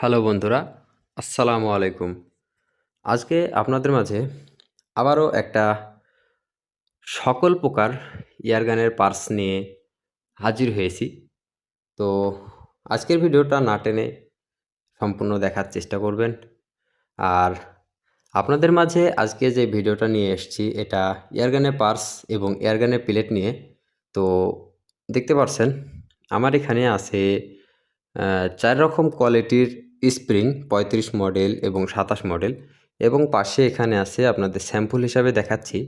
Hello বন্ধুরা, আসসালামু আলাইকুম। আজকে আপনাদের মাঝে আবারও একটা সকল প্রকার ইয়ারগানের পার্স নিয়ে হাজির হয়েছি। তো আজকের ভিডিওটা না টেনে সম্পূর্ণ দেখার চেষ্টা করবেন। আর আপনাদের মাঝে আজকে যে ভিডিওটা নিয়ে এসেছি, এটা এয়ারগানের পার্স এবং এয়ারগানের প্লেট নিয়ে। তো দেখতে পাচ্ছেন আমার এখানে আছে চার রকম কোয়ালিটির স্প্রিং, পঁয়ত্রিশ মডেল এবং সাতাশ মডেল এবং পাশে এখানে আছে আপনাদের স্যাম্পল হিসাবে দেখাচ্ছি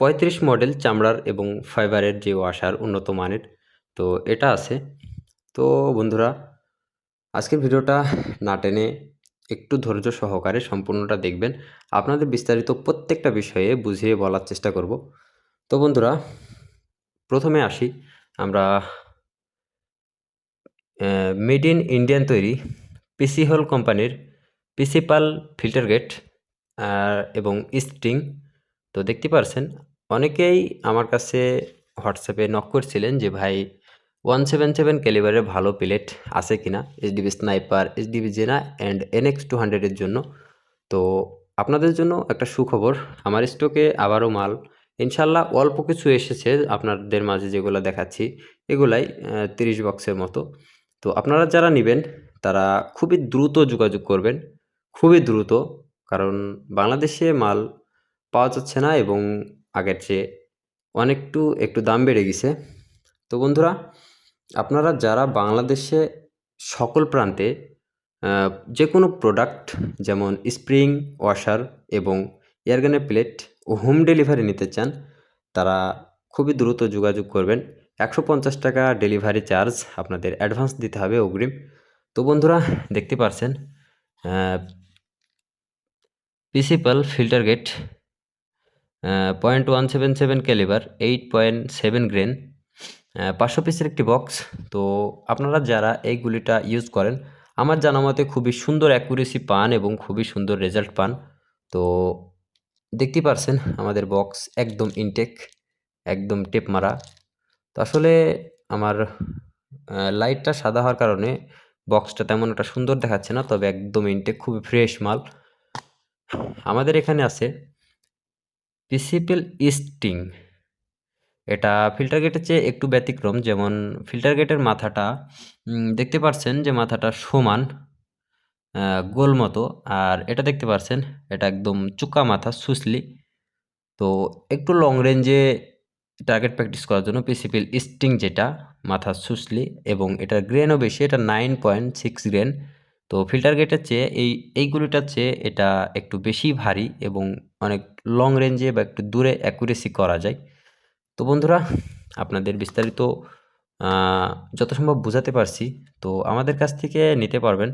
পঁয়ত্রিশ মডেল চামড়ার এবং ফাইবারের যে ওয়াশার উন্নত মানের, তো এটা আছে। তো বন্ধুরা, আজকের ভিডিওটা না টেনে একটু ধৈর্য সহকারে সম্পূর্ণটা দেখবেন। আপনাদের বিস্তারিত প্রত্যেকটা বিষয়ে বুঝিয়ে বলার চেষ্টা করব। তো বন্ধুরা, প্রথমে আসি, আমরা মেড ইন ইন্ডিয়ান তৈরি পিসি হল কোম্পানির প্রিন্সিপাল ফিল্টার গেট এবং স্ট্রিং তো দেখতে পারছেন, অনেকেই আমার কাছে হোয়াটসঅ্যাপে নক করছিলেন যে, ভাই ওয়ান সেভেন সেভেন ক্যালিবারের ভালো প্লেট আছে কিনা? এইচডিবি স্নাইপার এইচডিবি জেনা অ্যান্ড এনএক্স টু হান্ড্রেডের জন্য। তো আপনাদের জন্য একটা সুখবর, আমার স্টকে আবারও মাল। ইনশাল্লাহ অল্প কিছু এসেছে আপনাদের মাঝে যেগুলো দেখাচ্ছি। এগুলাই তিরিশ বক্সের মতো। তো আপনারা যারা নেবেন, তারা খুবই দ্রুত যোগাযোগ করবেন। খুবই দ্রুত, কারণ বাংলাদেশে মাল পাওয়া যাচ্ছে না এবং আগের চেয়ে অনেকটু, একটু দাম বেড়ে গেছে। তো বন্ধুরা, আপনারা যারা বাংলাদেশে সকল প্রান্তে যে কোনো প্রোডাক্ট যেমন স্প্রিং ওয়াশার এবং এয়ারগানের প্লেট ও হোম ডেলিভারি নিতে চান, তারা খুবই দ্রুত যোগাযোগ করবেন। একশো পঞ্চাশ টাকা ডেলিভারি চার্জ আপনাদের অ্যাডভান্স দিতে হবে অগ্রিম। তো বন্ধুরা, দেখতে পারছেন principal filter gate point one seven seven caliber eight point seven grain পাঁচশো পিসের একটি বক্স তো আপনারা যারা এই গুলিটা ইউজ করেন, আমার জানা মতে খুবই সুন্দর অ্যাকুরেসি পান এবং খুবই সুন্দর রেজাল্ট পান। তো দেখতে পারছেন, আমাদের বক্স একদম ইনটেক একদম টেপ মারা তো আসলে আমার লাইটটা সাদা হওয়ার কারণে বক্সটা তেমন একটা সুন্দর দেখাচ্ছে না, তবে একদম ইনটেক খুবই ফ্রেশ মাল। আমাদের এখানে আছে পিসিপিল ইস্টিং এটা ফিল্টার গেটের চেয়ে একটু ব্যতিক্রম, যেমন ফিল্টার গেটের মাথাটা দেখতে পাচ্ছেন যে মাথাটা সমান গোল মতো, আর এটা দেখতে পাচ্ছেন এটা একদম চুকা মাথা সুসলি তো একটু লং রেঞ্জে টার্গেট প্র্যাকটিস করার জন্য পিসিপিল স্টিং যেটা, মাথা সুসলি এবং এটার গ্রেনও বেশি, এটা নাইন পয়েন্ট সিক্স গ্রেন তো ফিল্টার গেটের চেয়ে এই, এইগুলিটার চেয়ে এটা একটু বেশি ভারী এবং অনেক লং রেঞ্জে বা একটু দূরে অ্যাকুরেসি করা যায়। তো বন্ধুরা, আপনাদের বিস্তারিত যত সম্ভব বোঝাতে পারছি, তো আমাদের কাছ থেকে নিতে পারবেন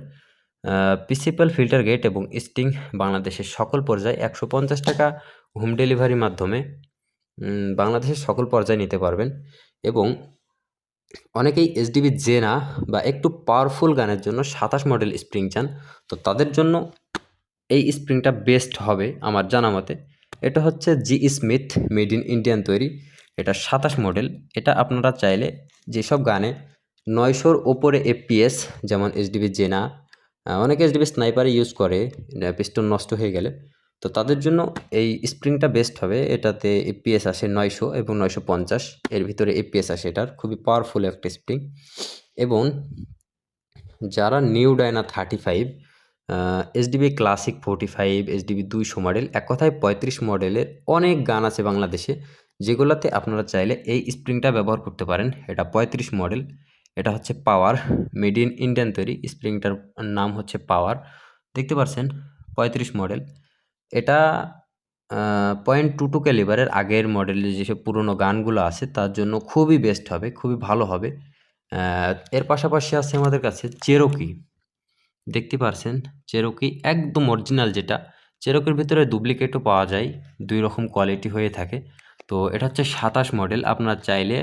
প্রিন্সিপাল ফিল্টার গেট এবং স্টিং বাংলাদেশের সকল পর্যায়ে একশো পঞ্চাশ টাকা হোম ডেলিভারির মাধ্যমে। বাংলাদেশের সকল পর্যায়ে নিতে পারবেন। এবং অনেকেই এসডিবি জেনা বা একটু পাওয়ারফুল গানের জন্য সাতাশ মডেল স্প্রিং চান। তো তাদের জন্য এই স্প্রিংটা বেস্ট হবে আমার জানা মতে। এটা হচ্ছে G Smith made in Indian তৈরি। এটা সাতাশ মডেল এটা আপনারা চাইলে যেসব গানে নয়শোর ওপরে এপিএস যেমন এইচডিবি জেনা অনেকে এইচডিবি স্নাইপারে ইউজ করে পিস্টন নষ্ট হয়ে গেলে। তো তাদের জন্য এই স্প্রিংটা বেস্ট হবে। এটাতে এপিএস আসে নয়শো এবং নয়শো পঞ্চাশ। এর ভিতরে এপিএস আসে এটার। খুবই পাওয়ারফুল একটা স্প্রিং। এবং যারা new Diana thirty five SDB classic forty five SDB দুইশো মডেল এক কথায় পঁয়ত্রিশ মডেলের অনেক গান আছে বাংলাদেশে, যেগুলোতে আপনারা চাইলে এই স্প্রিংটা ব্যবহার করতে পারেন। এটা পঁয়ত্রিশ মডেল এটা হচ্ছে পাওয়ার মেড ইন ইন্ডিয়ান তৈরি। স্প্রিংটার নাম হচ্ছে পাওয়ার দেখতে পাচ্ছেন পঁয়ত্রিশ মডেল এটা পয়েন্ট টু টু ক্যালিবারের আগের মডেলের যেসব পুরনো গানগুলো আছে, তার জন্য খুবই বেস্ট হবে, খুবই ভালো হবে। এর পাশাপাশি আছে আমাদের কাছে চেরোকি দেখতে পারছেন? চেরোকি একদম অরিজিনাল যেটা। চেরোকির ভিতরে ডুপ্লিকেটও পাওয়া যায়, দুই রকম কোয়ালিটি হয়ে থাকে। তো এটা হচ্ছে সাতাশ মডেল আপনার চাইলে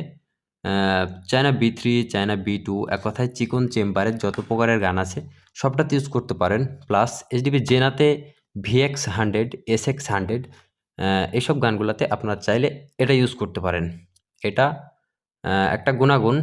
China B three China B two এক কথায় চিকন চেম্বারের যত প্রকারের গান আছে, সবটাতে ইউজ করতে পারেন। Plus HDB জেনাতে VX hundred S X hundred এইসব গানগুলোতে আপনারা চাইলে এটা ইউজ করতে পারেন। এটা একটা গুণাগুণ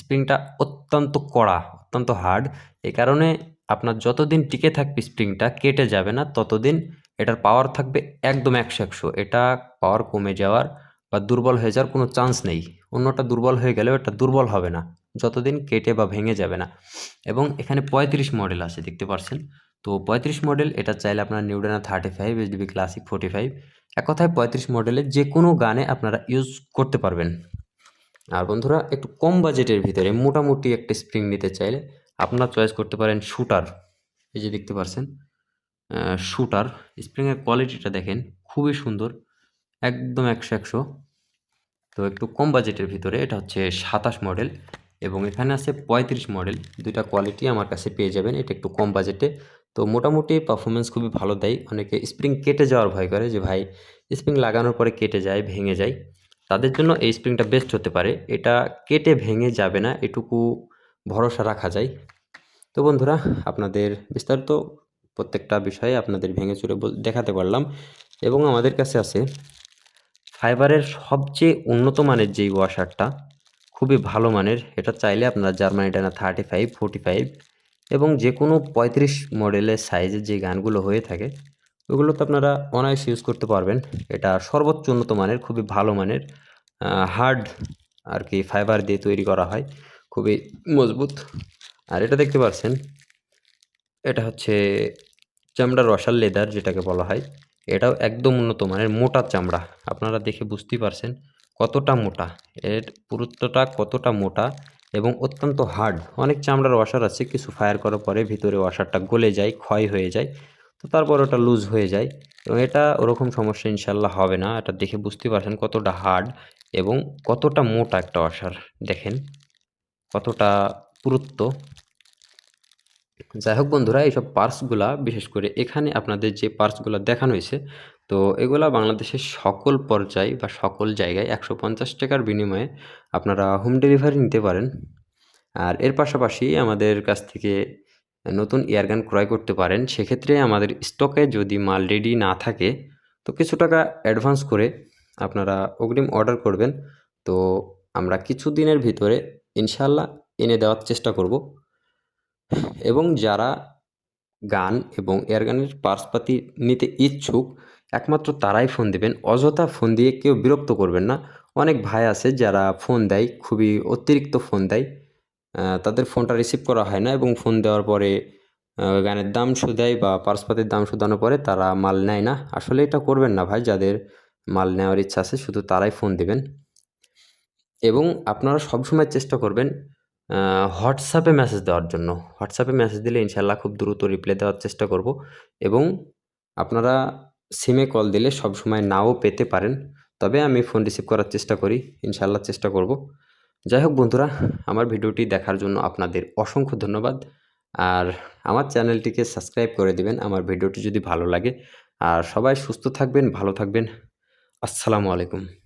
স্প্রিংটা অত্যন্ত কড়া, অত্যন্ত হার্ড এই কারণে আপনার যতদিন টিকে থাকবে স্প্রিংটা কেটে যাবে না, ততদিন এটার পাওয়ার থাকবে একদম একশো একশো। এটা পাওয়ার কমে যাওয়ার বা দুর্বল হয়ে যাওয়ার কোনো চান্স নেই। অন্যটা দুর্বল হয়ে গেলেও এটা দুর্বল হবে না। যতদিন কেটে বা ভেঙে যাবে না। এবং এখানে পঁয়ত্রিশ মডেল আছে, দেখতে পাচ্ছেন তো পঁয়ত্রিশ মডেল এটা চাইলে আপনার new Diana thirty five HDB classic forty five এক কথায় পঁয়ত্রিশ মডেলের যে কোনো গানে আপনারা ইউজ করতে পারবেন। আর বন্ধুরা, একটু কম বাজেটের ভিতরে মোটামুটি একটা স্প্রিং নিতে চাইলে আপনারা চয়েস করতে পারেন শুটার এই যে দেখতে পাচ্ছেন শুটার স্প্রিংয়ের কোয়ালিটিটা দেখেন, খুবই সুন্দর, একদম একশো একশো। তো একটু কম বাজেটের ভিতরে এটা হচ্ছে সাতাশ মডেল এবং এখানে আছে পঁয়ত্রিশ মডেল দুইটা কোয়ালিটি আমার কাছে পেয়ে যাবেন, এটা একটু কম বাজেটে তো মোটামুটি পারফরমেন্স খুবই ভালো দেয়। অনেকে স্প্রিং কেটে যাওয়ার ভয় করে যে, ভাই স্প্রিং লাগানোর পরে কেটে যায়, ভেঙে যায়। তাদের জন্য এই স্প্রিংটা বেস্ট হতে পারে। এটা কেটে ভেঙে যাবে না, এটুকু ভরসা রাখা যায়। তো বন্ধুরা, আপনাদের বিস্তারিত প্রত্যেকটা বিষয়ে আপনাদের ভেঙে চুরে দেখাতে পারলাম। এবং আমাদের কাছে আছে ফাইবারের সবচেয়ে উন্নত মানের যেই ওয়াশারটা খুবই ভালো মানের। এটা চাইলে আপনারা জার্মানি ডানা থার্টি ফাইভ ফোর্টি ফাইভ এবং যে কোনো পঁয়ত্রিশ মডেলের সাইজের যে গানগুলো হয়ে থাকে ওগুলো তো আপনারা অনায়াস ইউজ করতে পারবেন। এটা সর্বোচ্চ উন্নত মানের, খুবই ভালো মানের হার্ড আর কি ফাইবার দিয়ে তৈরি করা হয়। খুবই মজবুত। আর এটা দেখতে পাচ্ছেন, এটা হচ্ছে চামড়ার রসাল লেদার যেটাকে বলা হয়। এটাও একদম উন্নত মানের, মোটা চামড়া। আপনারা দেখে বুঝতেই পারছেন কতটা মোটা। এর পুরুত্বটা কতটা মোটা এবং অত্যন্ত হার্ড অনেক চামড়ার ওয়াশার আছে, কিছু ফায়ার করার পরে ভিতরে ওয়াশারটা গলে যায়, ক্ষয় হয়ে যায়, তো তারপর ওটা লুজ হয়ে যায় এবং এটা ওরকম সমস্যা ইনশাল্লাহ হবে না। এটা দেখে বুঝতে পারছেন কতটা হার্ড এবং কতটা মোটা একটা ওয়াশার দেখেন কতটা পুরুত্ব। যাই হোক বন্ধুরা, এইসব পার্টসগুলা বিশেষ করে এখানে আপনাদের যে পার্টসগুলো দেখানো হয়েছে, তো এগুলা বাংলাদেশের সকল পর্যায় বা সকল জায়গায় একশো পঞ্চাশ টাকার বিনিময়ে আপনারা হোম ডেলিভারি নিতে পারেন। আর এর পাশাপাশি আমাদের কাছ থেকে নতুন এয়ারগান ক্রয় করতে পারেন। সেক্ষেত্রে আমাদের স্টকে যদি মাল রেডি না থাকে, তো কিছু টাকা অ্যাডভান্স করে আপনারা অগ্রিম অর্ডার করবেন। তো আমরা কিছু দিনের ভিতরে ইনশাল্লাহ এনে দেওয়ার চেষ্টা করব। এবং যারা গান এবং এয়ারগানের পার্সপাতি নিতে ইচ্ছুক, একমাত্র তারাই ফোন দেবেন। অযথা ফোন দিয়ে কেউ বিরক্ত করবেন না। অনেক ভাই আছে যারা ফোন দেয়, খুবই অতিরিক্ত ফোন দেয়। তাদের ফোনটা রিসিভ করা হয় না এবং ফোন দেওয়ার পরে গানের দাম শুধায় বা পার্সপাতির দাম শুধানোর পরে তারা মাল নেয় না। আসলে এটা করবেন না ভাই, যাদের মাল নেওয়ার ইচ্ছা আছে শুধু তারাই ফোন দেবেন। এবং আপনারা সবসময় চেষ্টা করবেন হোয়াটসঅ্যাপে মেসেজ দেওয়ার জন্য। হোয়াটসঅ্যাপে মেসেজ দিলে ইনশাল্লাহ খুব দ্রুত রিপ্লাই দেওয়ার চেষ্টা করব এবং আপনারা সিমে কল দিলে সব সময় নাও পেতে পারেন। তবে আমি ফোন রিসিভ করার চেষ্টা করি ইনশাল্লাহ চেষ্টা করব। যাই হোক বন্ধুরা, আমার ভিডিওটি দেখার জন্য আপনাদের অসংখ্য ধন্যবাদ। আর আমার চ্যানেলটিকে সাবস্ক্রাইব করে দিবেন, আমার ভিডিওটি যদি ভালো লাগে। আর সবাই সুস্থ থাকবেন, ভালো থাকবেন। আসসালামু আলাইকুম।